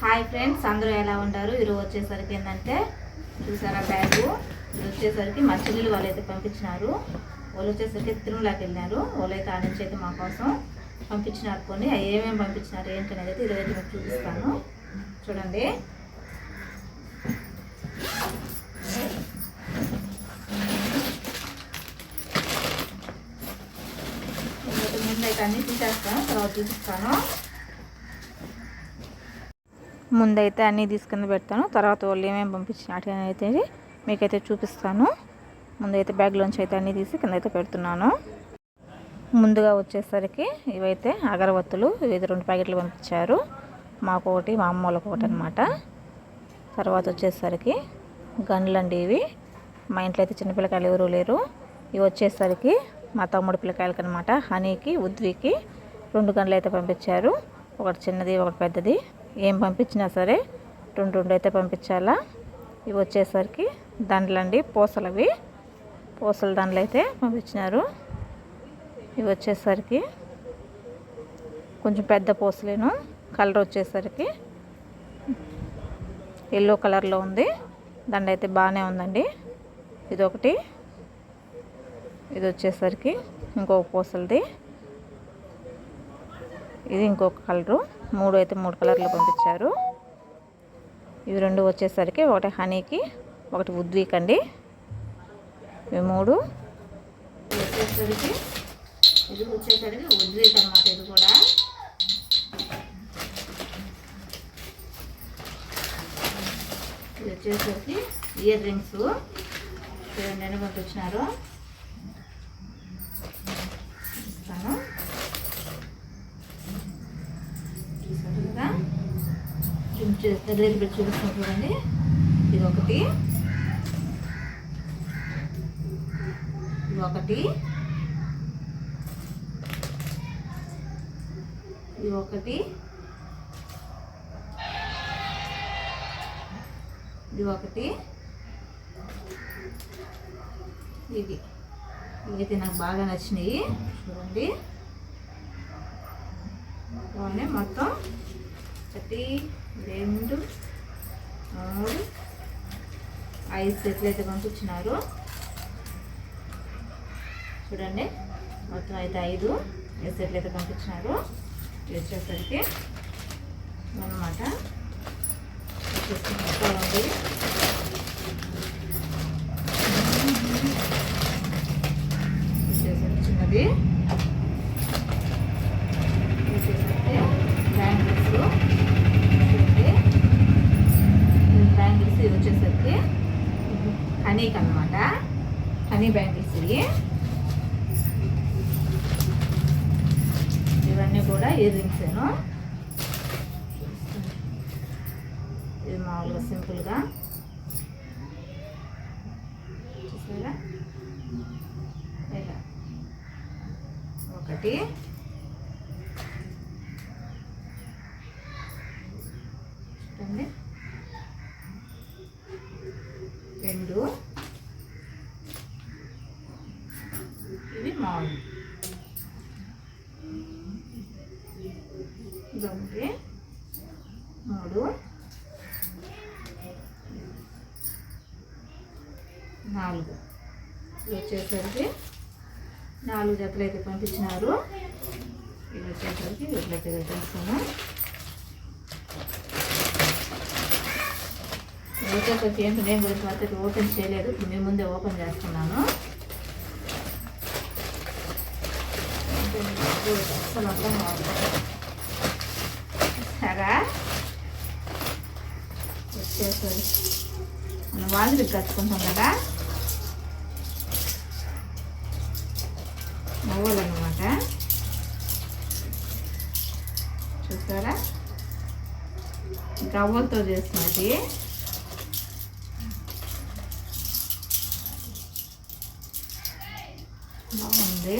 Hi friends అందరూ ఎలా ఉంటారు ఈరోజు వచ్చేసరికి ఏంటంటే చూసారా బ్యాగు? ఇది వచ్చేసరికి మా చెల్లెలు వాళ్ళు అయితే పంపించినారు. వాళ్ళు వచ్చేసరికి తిరుమలకి వెళ్ళినారు. వాళ్ళు అయితే ఆ నుంచి అయితే మా కోసం పంపించినారు కొన్ని. ఏమేమి పంపించినారు ఏంటనేది అయితే ఈరోజు మీకు చూపిస్తాను. చూడండి. ముందైతే అన్నీ తీసేస్తాను తర్వాత చూపిస్తాను. ముందైతే అన్నీ తీసుకుని పెడతాను. తర్వాత వాళ్ళు ఏమేమి పంపించినట్టు అయితే మీకైతే చూపిస్తాను. ముందైతే బ్యాగ్లోంచి అయితే అన్నీ తీసి కింద అయితే పెడుతున్నాను. ముందుగా వచ్చేసరికి ఇవైతే అగరవత్తులు ఇవి రెండు ప్యాకెట్లు పంపించారు. మాకు ఒకటి మా అమ్మ వాళ్ళకి ఒకటి అనమాట తర్వాత వచ్చేసరికి గన్లండి ఇవి. మా ఇంట్లో అయితే చిన్నపిల్లకాయలు ఎవరూ లేరు. ఇవి వచ్చేసరికి మా తమ్ముడు పిల్లకాయలకి అనమాట హనీకి ఉద్వికి రెండు గన్లు అయితే పంపించారు. ఒకటి చిన్నది ఒకటి పెద్దది. ఏం పంపించినా సరే రెండు రెండు అయితే పంపించాలా? ఇవి వచ్చేసరికి దండలండి పూసలవి. పూసల దండలు అయితే పంపించినారు. ఇవి వచ్చేసరికి కొంచెం పెద్ద పూసలేను. కలర్ వచ్చేసరికి ఎల్లో కలర్లో ఉంది. దండ అయితే బాగానే ఉందండి. ఇది ఒకటి ఇది వచ్చేసరికి ఇంకొక పూసలది. ఇది ఇంకొక కలరు. మూడు అయితే మూడు కలర్లు పంపించారు. ఇవి రెండు వచ్చేసరికి ఒకటి హనీకి ఒకటి ఉద్వీక్ అండి. ఇవి మూడు. ఇది వచ్చేసరికి ఇది వచ్చేసరికి ఉద్వీక్ అనమాట ఇది కూడా. ఇది వచ్చేసరికి ఇయర్ రింగ్స్. చూడండి పంపించినారు ఇస్తాను చూసారు కదా దగ్గర పెట్టి చూపిస్తాను చూడండి. ఇది ఒకటి ఇది ఒకటి ఇది ఒకటి ఇది ఒకటి ఇది ఇవైతే నాకు బాగా నచ్చినాయి. చూడండి. ఇవన్నీ మొత్తం ఒకటి రెండు మూడు ఐదు సెట్లు అయితే పంపించినారు చూడండి మొత్తం అయితే ఐదు ఐదు సెట్లు అయితే పంపించినారు ఇది వచ్చేసరికి అనమాట వచ్చేసి మొత్తం ఉంది. వచ్చేసరికి చిన్నది వచ్చేసరికి బ్యాంగిల్స్ చూడండి బ్యాంగిల్స్ ఇది వచ్చేసరికి హనీ అనమాట హనీ బ్యాంగిల్స్ ఇవి ఇవన్నీ కూడా ఇయర్ రింగ్సేను ఇది మామూలుగా సింపుల్గా. చూసారా? ఇలా. ఒకటి. చూడండి రెండు ఇవి మామూలు ఇది ఒకటి మూడు. నాలుగు. ఇది వచ్చేసరికి నాలుగు జతలు అయితే పంపించినారు. ఇది వచ్చేసరికి వీటిలోకి పెట్టేస్తాను. వచ్చేసరికి ఏంటి? నేను గురించి అయితే ఓపెన్ చేయలేదు. ఇప్పుడు మీ ముందే ఓపెన్ చేస్తున్నాను. అసలు అర్థం కావాలి సరా చేసేది. మనం వాళ్ళు కట్టుకుంటాం కదా? నవ్వులు అనమాట చూసారా గవ్వలతో చేస్తున్నది బాగుంది.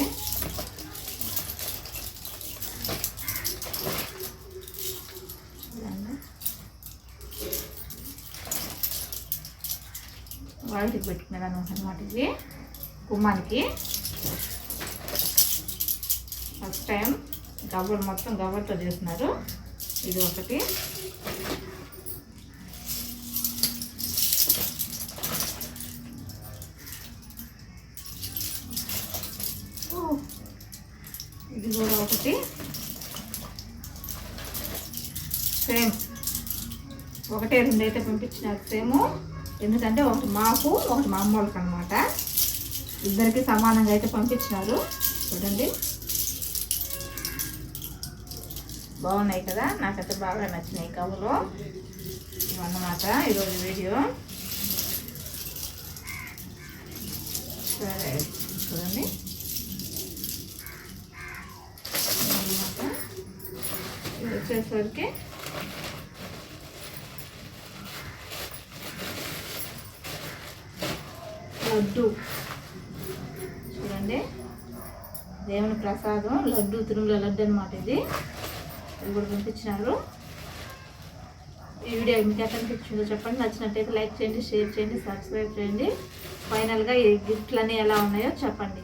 వాళ్ళకి పెట్టుకున్నాను అనమాట ఇది కుమ్మానికి ఫస్ట్ టైం గవ్వలు మొత్తం గవ్వలతో చేస్తున్నారు. ఇది ఒకటి. ఇది కూడా ఒకటి. సేమ్ ఒకటే రెండు అయితే పంపించినారు. సేము ఎందుకంటే ఒకటి మాకు ఒకటి మా అమ్మ వాళ్ళకి అనమాట ఇద్దరికి సమానంగా అయితే పంపించినారు. చూడండి. బాగున్నాయి కదా? నాకైతే బాగా నచ్చినాయి కవులు ఇవన్నమాట ఈరోజు వీడియో. సరే చూడండి. వచ్చేసరికి లడ్డు. చూడండి. దేవుని ప్రసాదం లడ్డు తిరుమల లడ్డు అనమాట ఇది. ఇది కూడా పంపించినారు. ఈ వీడియో మీకు ఎట్లా అనిపించిందో చెప్పండి. నచ్చినట్టయితే లైక్ చేయండి షేర్ చేయండి సబ్స్క్రైబ్ చేయండి. ఫైనల్గా ఈ గిఫ్ట్లన్నీ ఎలా ఉన్నాయో చెప్పండి.